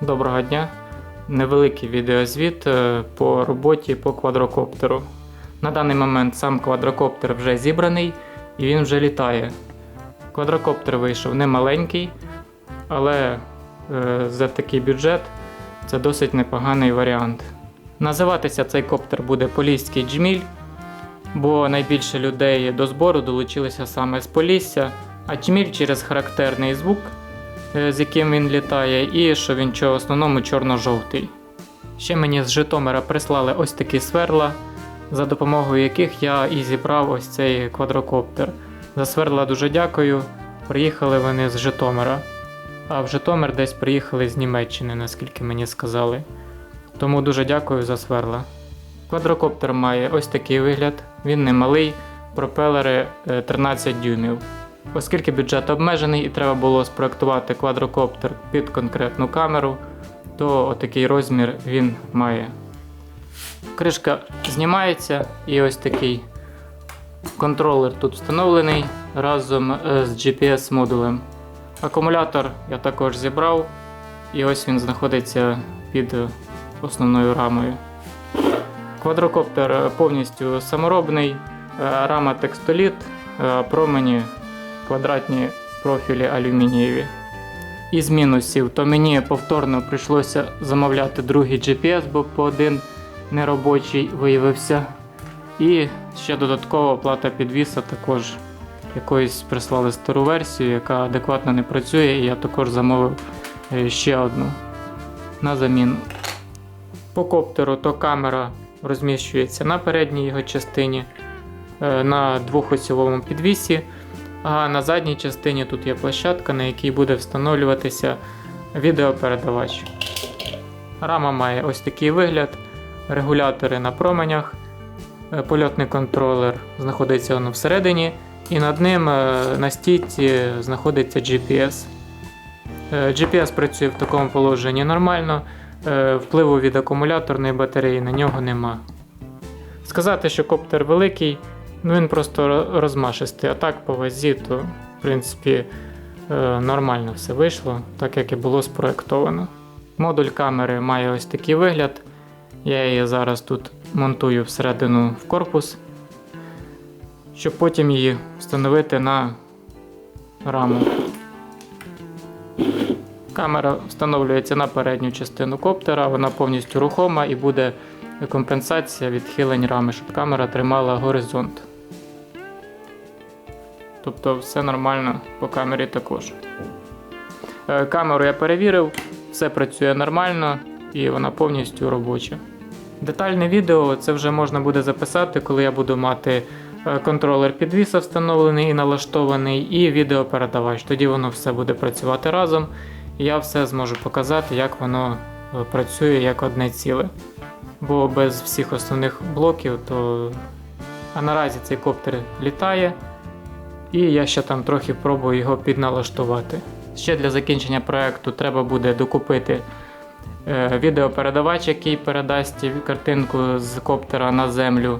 Доброго дня. Невеликий відеозвіт е, по роботі по квадрокоптеру. На даний момент сам квадрокоптер вже зібраний і він вже літає. Квадрокоптер вийшов не маленький, але е, за такий бюджет це досить непоганий варіант. Називатися цей коптер буде Поліський джміль, бо найбільше людей до збору долучилися саме з Полісся, а джміль через характерний звук з яким він літає, і що він в основному чорно-жовтий. Ще мені з Житомира прислали ось такі сверла, за допомогою яких я і зібрав ось цей квадрокоптер. За сверла дуже дякую. Приїхали вони з Житомира. А в Житомир десь приїхали з Німеччини, наскільки мені сказали. Тому дуже дякую за сверла. Квадрокоптер має ось такий вигляд, він не малий, пропелери е, 13 дюймів. Оскільки бюджет обмежений і треба було спроектувати квадрокоптер під конкретну камеру, то отакий розмір він має. Кришка знімається і ось такий контролер тут встановлений разом е, з GPS-модулем. Акумулятор я також зібрав, і ось він знаходиться під основною рамою. Квадрокоптер е, повністю саморобний, е, рама текстоліт, промені квадратні профілі алюмінієві. Із мінусів, то мені повторно прийшлося замовляти другий GPS, бо по один неробочий виявився. І ще додаткова оплата підвіса також якоюсь прислали стару версію, яка адекватно не працює, і я також замовив е, ще одну на заміну. По коптеру то камера розміщується на передній його частині, е, на двохосьовому підвісі. А на задній частині тут є площадка, на якій буде встановлюватися відеопередавач. Рама має ось такий вигляд, регулятори на променях, е, польотний контролер знаходиться воно всередині, і над ним е, на стійці знаходиться GPS. Е, GPS працює в такому положенні нормально, впливу від акумуляторної батареї на нього нема. Сказати, що коптер великий, ну він просто розмашистий, а так по вазі, то в принципі е, нормально все вийшло, так як і було спроектовано. Модуль камери має ось такий вигляд. Я її зараз тут монтую всередину в корпус, щоб потім її встановити на раму. Камера встановлюється на передню частину коптера, вона повністю рухома і буде компенсація відхилень рами, щоб камера тримала горизонт. Тобто все нормально по камері також. Е, Камеру я перевірив, все працює нормально і вона повністю робоча. Детальне відео це вже можна буде записати, коли я буду мати е, контролер підвіса встановлений і налаштований, і відеопередавач. Тоді воно все буде працювати разом, я все зможу показати, як воно е, працює як одне ціле. Бо без всіх основних блоків, то. А наразі цей коптер літає, і я ще там трохи пробую його підналаштувати. Ще для закінчення проекту треба буде докупити е, відеопередавач, який передасть картинку з коптера на землю,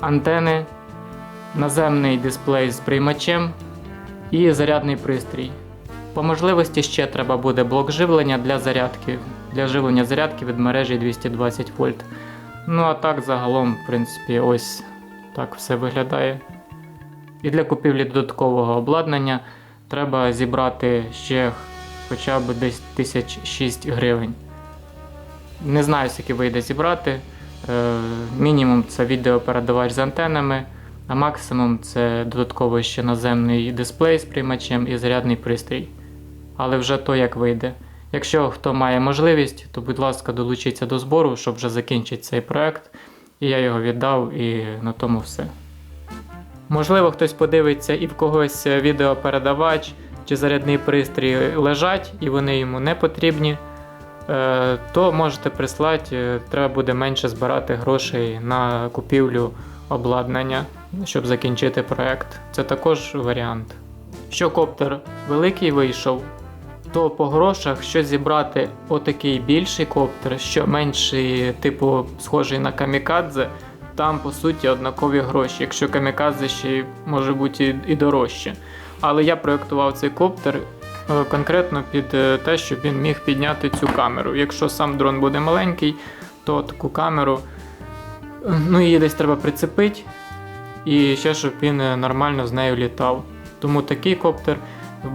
антени, наземний дисплей з приймачем і зарядний пристрій. По можливості ще треба буде блок живлення для зарядки, для живлення зарядки від мережі 220 вольт. Ну а так загалом, в принципі, ось так все виглядає. І для купівлі додаткового обладнання треба зібрати ще хоча б десь 1006 гривень. Не знаю, скільки вийде зібрати. Е, Мінімум це відеопередавач з антенами, а максимум це додатково ще наземний дисплей з приймачем і зарядний пристрій. Але вже то як вийде. Якщо хто має можливість, то будь ласка, долучіться до збору, щоб вже закінчити цей проект. І я його віддав, і на тому все. Можливо, хтось подивиться і в когось відеопередавач чи зарядний пристрій лежать, і вони йому не потрібні. Е, То можете прислати, е, треба буде менше збирати грошей на купівлю обладнання, щоб закінчити проект. Це також варіант. Що коптер великий вийшов, то по грошах, що зібрати отакий більший коптер, що менший, типу, схожий на камікадзе, там по суті однакові гроші, якщо камікадзе ще може бути і, дорожче. Але я проєктував цей коптер е, конкретно під е, те, щоб він міг підняти цю камеру. Якщо сам дрон буде маленький, то таку камеру ну, її десь треба прицепити, і ще щоб він е, нормально з нею літав. Тому такий коптер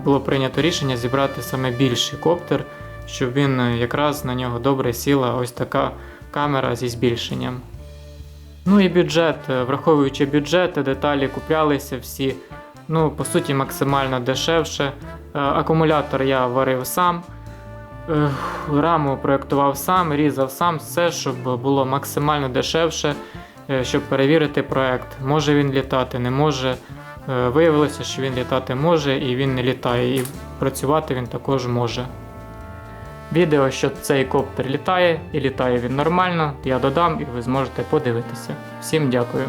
було прийнято рішення зібрати саме більший коптер, щоб він якраз на нього добре сіла ось така камера зі збільшенням. Ну і бюджет, е, враховуючи бюджет, деталі куплялися всі, ну, по суті, максимально дешевше. Е, Акумулятор я варив сам, е, раму проєктував сам, різав сам, все, щоб було максимально дешевше, щоб перевірити проєкт. Може він літати, не може. Виявилося, що він літати може і він не літає, і працювати він також може. Відео, що цей коптер літає і літає він нормально, я додам і ви зможете подивитися. Всім дякую.